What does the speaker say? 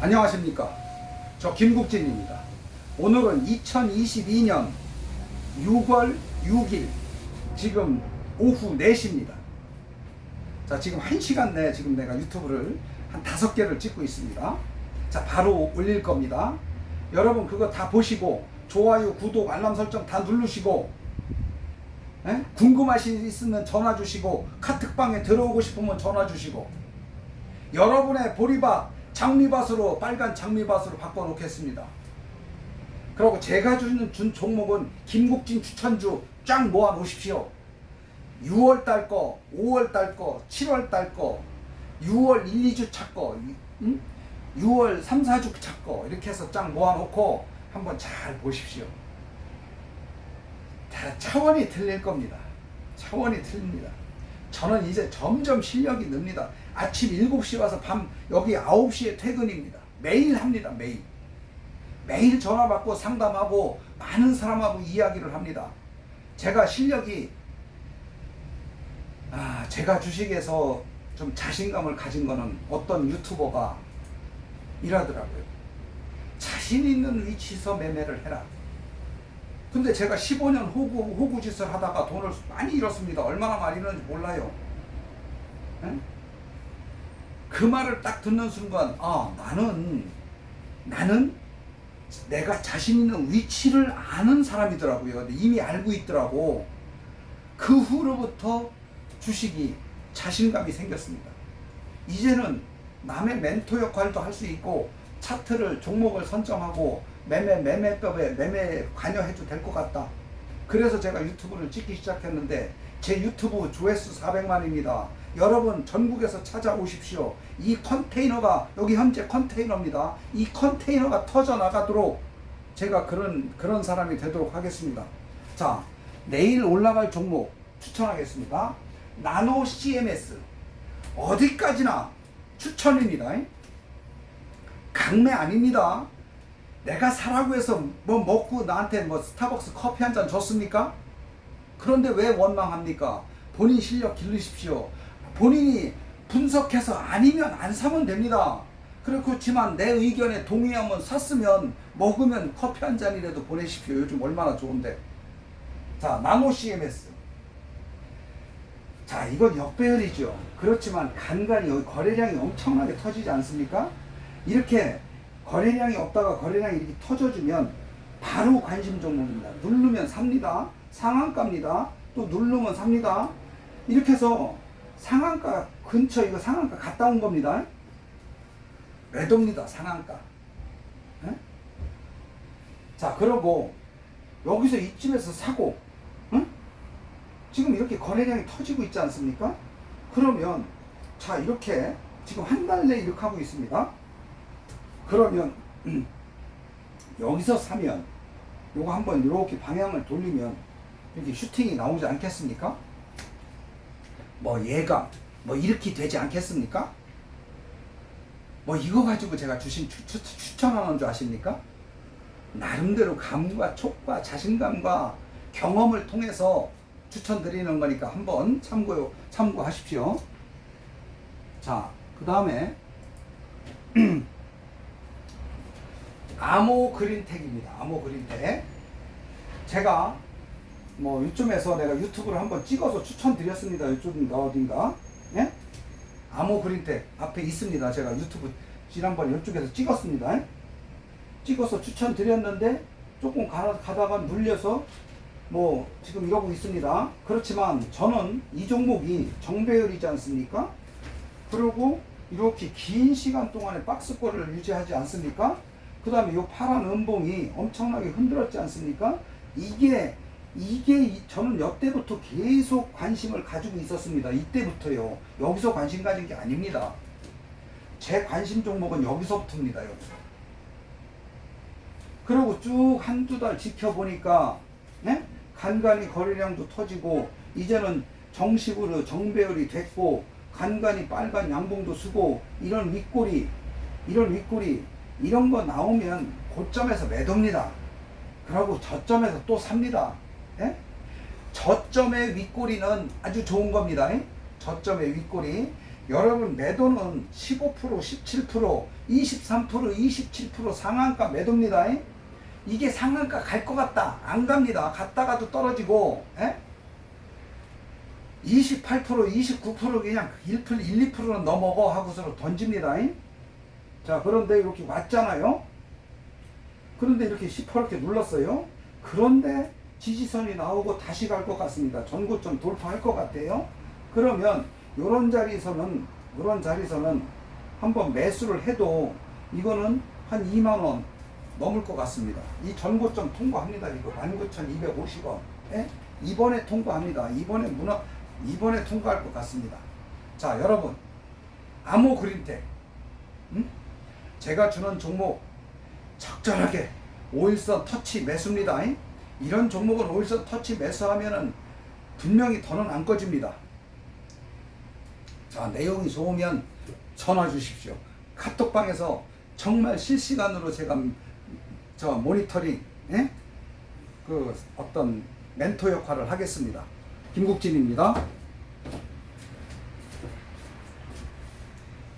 안녕하십니까. 저 김국진입니다. 오늘은 2022년 6월 6일 지금 오후 4시입니다. 자, 지금 1시간 내에 지금 내가 유튜브를 한 5개를 찍고 있습니다. 자, 바로 올릴 겁니다. 여러분 그거 다 보시고 좋아요, 구독, 알람 설정 다 누르시고 예? 궁금하신 일 있으면 전화 주시고 카톡방에 들어오고 싶으면 전화 주시고 여러분의 보리밭 장미밭으로 빨간 장미밭으로 바꿔놓겠습니다. 그리고 제가 주는 준 종목은 김국진 추천주 쫙 모아 놓으십시오. 6월 달 거, 5월 달 거, 7월 달 거, 6월 1, 2주 차 거, 응? 6월 3, 4주 차 거, 이렇게 해서 쫙 모아 놓고 한번 잘 보십시오. 다 차원이 틀릴 겁니다. 차원이 틀립니다. 저는 이제 점점 실력이 늡니다. 아침 7시 와서 밤 여기 9시에 퇴근입니다. 매일 합니다. 매일. 매일 전화 받고 상담하고 많은 사람하고 이야기를 합니다. 제가 실력이 아, 제가 주식에서 좀 자신감을 가진 거는 어떤 유튜버가 이러더라고요. 자신 있는 위치에서 매매를 해라. 근데 제가 15년 호구, 호구 짓을 하다가 돈을 많이 잃었습니다. 얼마나 많이 잃었는지 몰라요. 응? 그 말을 딱 듣는 순간, 아, 나는, 나는 내가 자신 있는 위치를 아는 사람이더라고요. 이미 알고 있더라고. 그 후로부터 주식이 자신감이 생겼습니다. 이제는 남의 멘토 역할도 할 수 있고, 차트를, 종목을 선정하고, 매매, 매매법에 매매 관여해도 될 것 같다. 그래서 제가 유튜브를 찍기 시작했는데, 제 유튜브 조회수 400만입니다. 여러분 전국에서 찾아오십시오. 이 컨테이너가 여기 현재 컨테이너입니다. 이 컨테이너가 터져 나가도록 제가 그런 그런 사람이 되도록 하겠습니다. 자, 내일 올라갈 종목 추천하겠습니다. 나노 CMS 어디까지나 추천입니다. 강매 아닙니다. 내가 사라고 해서 뭐 먹고 나한테 뭐 스타벅스 커피 한 잔 줬습니까? 그런데 왜 원망합니까? 본인 실력 기르십시오. 본인이 분석해서 아니면 안 사면 됩니다. 그렇지만 내 의견에 동의하면 샀으면 먹으면 커피 한 잔이라도 보내십시오. 요즘 얼마나 좋은데. 자, 나노 CMS. 자, 이건 역배열이죠. 그렇지만 여기 거래량이 엄청나게 터지지 않습니까? 이렇게 거래량이 없다가 거래량이 이렇게 터져주면 바로 관심 종목입니다. 누르면 삽니다. 상한가입니다. 또 누르면 삽니다. 이렇게 해서 상한가 근처 이거 상한가 갔다 온 겁니다. 매도입니다. 상한가. 예? 자, 그러고 여기서 이쯤에서 사고, 응? 지금 이렇게 거래량이 터지고 있지 않습니까? 그러면 자 이렇게 지금 한 달 내에 이렇게 하고 있습니다. 그러면 음, 여기서 사면 요거 한번 이렇게 방향을 돌리면 이렇게 슈팅이 나오지 않겠습니까? 뭐 예감 뭐 이렇게 되지 않겠습니까? 뭐 이거 가지고 제가 주신 추, 추, 추천하는 줄 아십니까? 나름대로 감과 촉과 자신감과 경험을 통해서 추천드리는 거니까 한번 참고 참고하십시오. 자, 그 다음에 아모 그린텍입니다. 아모 그린텍. 제가 뭐 이쯤에서 내가 유튜브를 한번 찍어서 추천드렸습니다. 이쪽인가 어딘가. 예? 아모 그린텍 앞에 있습니다. 제가 유튜브 지난번 이쪽에서 찍었습니다. 찍어서 추천드렸는데 조금 가, 가다가 눌려서 뭐 지금 이러고 있습니다. 그렇지만 저는 이 종목이 정배열이지 않습니까? 그리고 이렇게 긴 시간 동안에 박스권을 유지하지 않습니까? 그 다음에 이 파란 음봉이 엄청나게 흔들었지 않습니까? 이게 이게 이- 저는 여태부터 계속 관심을 가지고 있었습니다. 이때부터요. 여기서 관심 가진 게 아닙니다. 제 관심 종목은 여기서부터입니다. 여기서. 그리고 쭉 한두 달 지켜보니까 네? 간간히 거래량도 터지고 이제는 정식으로 정배열이 됐고 간간히 빨간 양봉도 쓰고 이런 윗골이 이런 윗골이 이런 거 나오면 고점에서 매도입니다. 그러고 저점에서 또 삽니다. 예? 저점의 윗꼬리는 아주 좋은 겁니다. 예? 저점의 윗꼬리. 여러분 매도는 15%, 17%, 23%, 27% 상한가 매도입니다. 이게 상한가 갈 것 같다. 안 갑니다. 갔다가도 떨어지고, 에? 28%, 29% 그냥 1%, 1, 2%는 넘어가 하고서 던집니다. 자, 그런데 이렇게 왔잖아요. 그런데 이렇게 시퍼렇게 눌렀어요. 그런데 지지선이 나오고 다시 갈 것 같습니다. 전고점 돌파할 것 같아요. 그러면 이런 자리에서는 이런 자리에서는 한번 매수를 해도 이거는 한 2만 원 넘을 것 같습니다. 이 전고점 통과합니다. 이거 19,250원. 예? 이번에 통과합니다. 이번에 문화 이번에 통과할 것 같습니다. 자, 여러분. 아모 그린텍. 음? 제가 주는 종목 적절하게 5일선 터치 매수입니다. 잉? 이런 종목은 5일선 터치 매수하면은 분명히 더는 안 꺼집니다. 자, 내용이 좋으면 전화 주십시오. 카톡방에서 정말 실시간으로 제가 저 모니터링, 예? 그 어떤 멘토 역할을 하겠습니다. 김국진입니다.